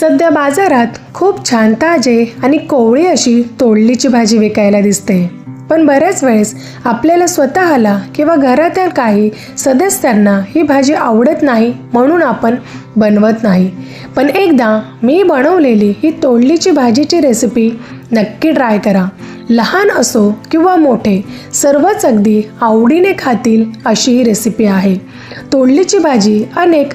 सध्या बाजारात खूप छान ताजे आणि कोवळी अशी तोडलीची भाजी विकायला दिसते. पण बऱ्याच वेळेस आपल्याला स्वतःला किंवा घरातील काही सदस्यांना ही भाजी आवडत नाही म्हणून आपण बनवत नाही. पण एकदा मी बनवलेली ही तोडलीची भाजीची रेसिपी नक्की ट्राय करा. लहान असो किंवा मोठे सर्वच अगदी आवडीने खातील अशी ही रेसिपी आहे. तोडलीची भाजी अनेक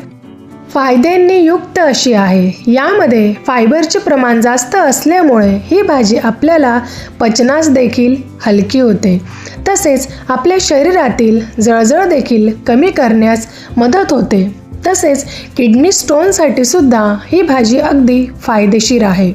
फायद्यांनी युक्त अशी आहे. यामध्ये फायबरचे प्रमाण जास्त असल्यामुळे ही भाजी आपल्याला पचनास देखील हलकी होते. तसेच आपल्या शरीरातील जळजळ देखील कमी करण्यास मदत होते. तसेच किडनी स्टोनसाठी सुद्धा ही भाजी अगदी फायदेशीर आहे.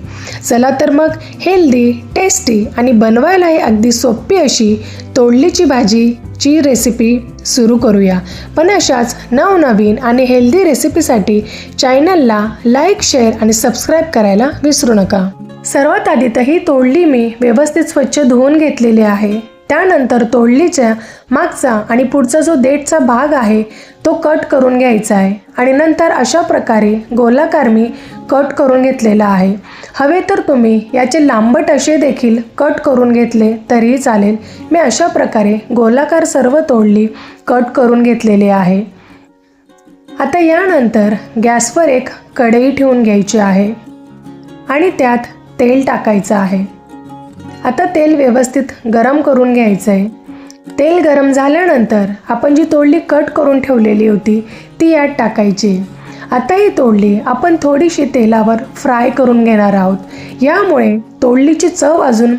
चला तर मग हेल्दी टेस्टी आणि बनवायलाही अगदी सोपी अशी तोडलीची भाजीची रेसिपी सुरू करूया. पण अशाच नवनवीन आणि हेल्दी रेसिपीसाठी चॅनलला लाईक शेअर आणि सबस्क्राईब करायला विसरू नका. सर्वात आधी तर ही तोडली मी व्यवस्थित स्वच्छ धुवून घेतलेली आहे. त्यानंतर तोडलीच्या मागचा आणि पुढचा जो देठचा भाग आहे तो कट करून घ्यायचा आहे. आणि नंतर अशा प्रकारे गोलाकार मी कट करून घेतलेला आहे. हवे तर तुम्ही याचे लांबट असे देखील कट करून घेतले तरीही चालेल. मी अशा प्रकारे गोलाकार सर्व तोडली कट करून घेतलेली आहे. आता यानंतर गॅसवर एक कढई ठेवून घ्यायची आहे आणि त्यात तेल टाकायचं आहे. आता तेल व्यवस्थित गरम करून घ्यायचं आहे तेल गरम झाल्यानंतर आपण जी तोडली कट करून ठेवलेली होती ती यात टाकायची. आता ही तोडली. आपण थोडीशी तेलावर फ्राय करून घेणार आहोत. यामुळे तोडलीची चव अजून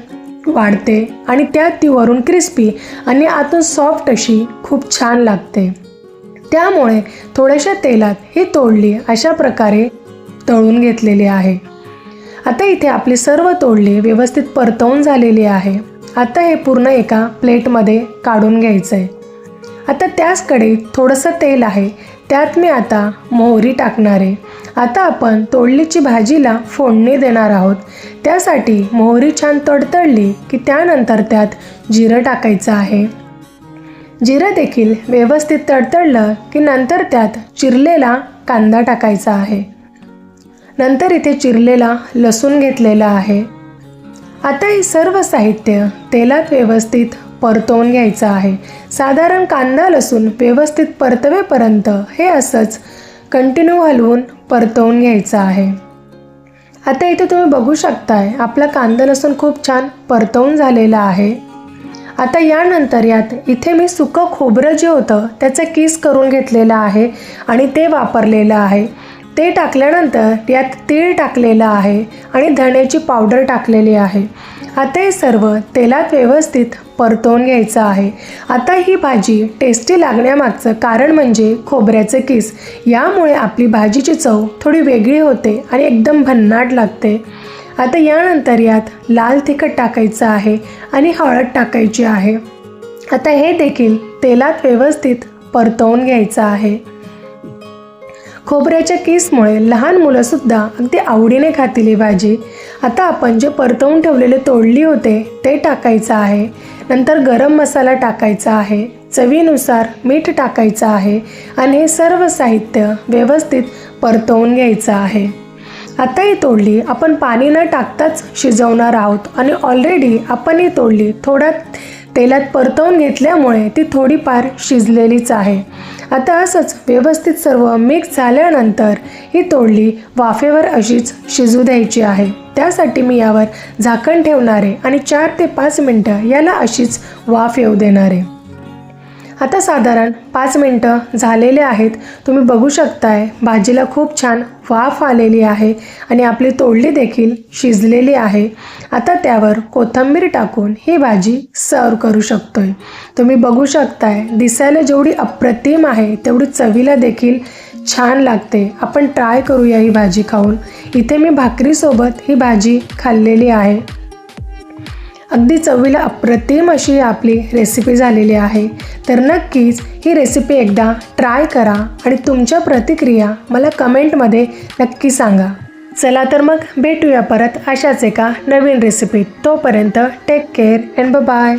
वाढते आणि त्यात ती वरून क्रिस्पी आणि आतून सॉफ्ट अशी खूप छान लागते. त्यामुळे थोड्याशा तेलात ही तोडली अशा प्रकारे तळून घेतलेली आहे. आता इथे आपली सर्व तोडली व्यवस्थित परतवून झालेली आहे. आता हे पूर्ण एका प्लेटमध्ये काढून घ्यायचं आहे आता त्याच थोडंसं तेल आहे. त्यात मी आता मोहरी टाकणार आहे. आता आपण तोडलीची भाजीला फोडणी देणार आहोत. त्यासाठी मोहरी छान तडतडली की त्यानंतर त्यात जिरं टाकायचं आहे. जिरं देखील व्यवस्थित तडतडलं की नंतर त्यात चिरलेला कांदा टाकायचा आहे. नंतर इथे चिरलेला लसूण घेतलेला आहे. आता हे सर्व साहित्य तेलात व्यवस्थित परतवून घ्यायचं आहे. साधारण कांदा लसूण व्यवस्थित परतवेपर्यंत हे असंच कंटिन्यू हलवून परतवून घ्यायचं आहे. आता इथे तुम्ही बघू शकताय आपला कांदा लसूण खूप छान परतवून झालेला आहे. आता यानंतर यात इथे मी सुकं खोबरं जे होतं त्याचं किस करून घेतलेलं आहे आणि ते वापरलेलं आहे. ते टाकल्यानंतर यात तीळ टाकलेलं आहे आणि धण्याची पावडर टाकलेली आहे. आता हे सर्व तेलात व्यवस्थित परतवून घ्यायचं आहे. आता ही भाजी टेस्टी लागण्यामागचं कारण म्हणजे खोबऱ्याचं किस. यामुळे आपली भाजीची चव थोडी वेगळी होते आणि एकदम भन्नाट लागते. आता यानंतर यात लाल तिखट टाकायचं आहे आणि हळद टाकायची आहे. आता हे देखील तेलात व्यवस्थित परतवून घ्यायचं आहे. खोबऱ्याच्या केसमुळे लहान मुलंसुद्धा अगदी आवडीने खातील ही भाजी. आता आपण जे परतवून ठेवलेले तोडली होते ते टाकायचं आहे. नंतर गरम मसाला टाकायचा आहे. चवीनुसार मीठ टाकायचं आहे आणि हे सर्व साहित्य व्यवस्थित परतवून घ्यायचं आहे. आता ही तोडली आपण पाणी न टाकताच शिजवणार आहोत आणि ऑलरेडी आपण ही तोडली थोड्या तेलात परतवून घेतल्यामुळे ती थोडीफार शिजलेलीच आहे. आता असंच व्यवस्थित सर्व मिक्स झाल्यानंतर ही तोडली वाफेवर अशीच शिजू द्यायची आहे. त्यासाठी मी यावर झाकण ठेवणार आहे आणि चार ते पाच मिनटं याला अशीच वाफ येऊ देणार. आहे आता साधारण पाच मिनटं झालेले आहेत. तुम्ही बघू शकताय भाजीला खूप छान वाफ आलेली आहे आणि आपली तोडली देखील शिजलेली आहे. आता त्यावर कोथिंबीर टाकून ही भाजी सर्व करू शकतोय. तुम्ही बघू शकताय दिसायला जेवढी अप्रतिम आहे तेवढी चवीला देखील छान लागते. आपण ट्राय करूया ही भाजी खाऊन. इथे मी भाकरीसोबत ही भाजी खाल्लेली आहे. अगदी चवीला अप्रतिम अशी आपली रेसिपी झालेली आहे. तर नक्कीच ही रेसिपी एकदा ट्राय करा आणि तुमच्या प्रतिक्रिया मला कमेंटमध्ये नक्की सांगा. चला तर मग भेटूया परत अशाच एका नवीन रेसिपीत तोपर्यंत टेक केअर अँड बाय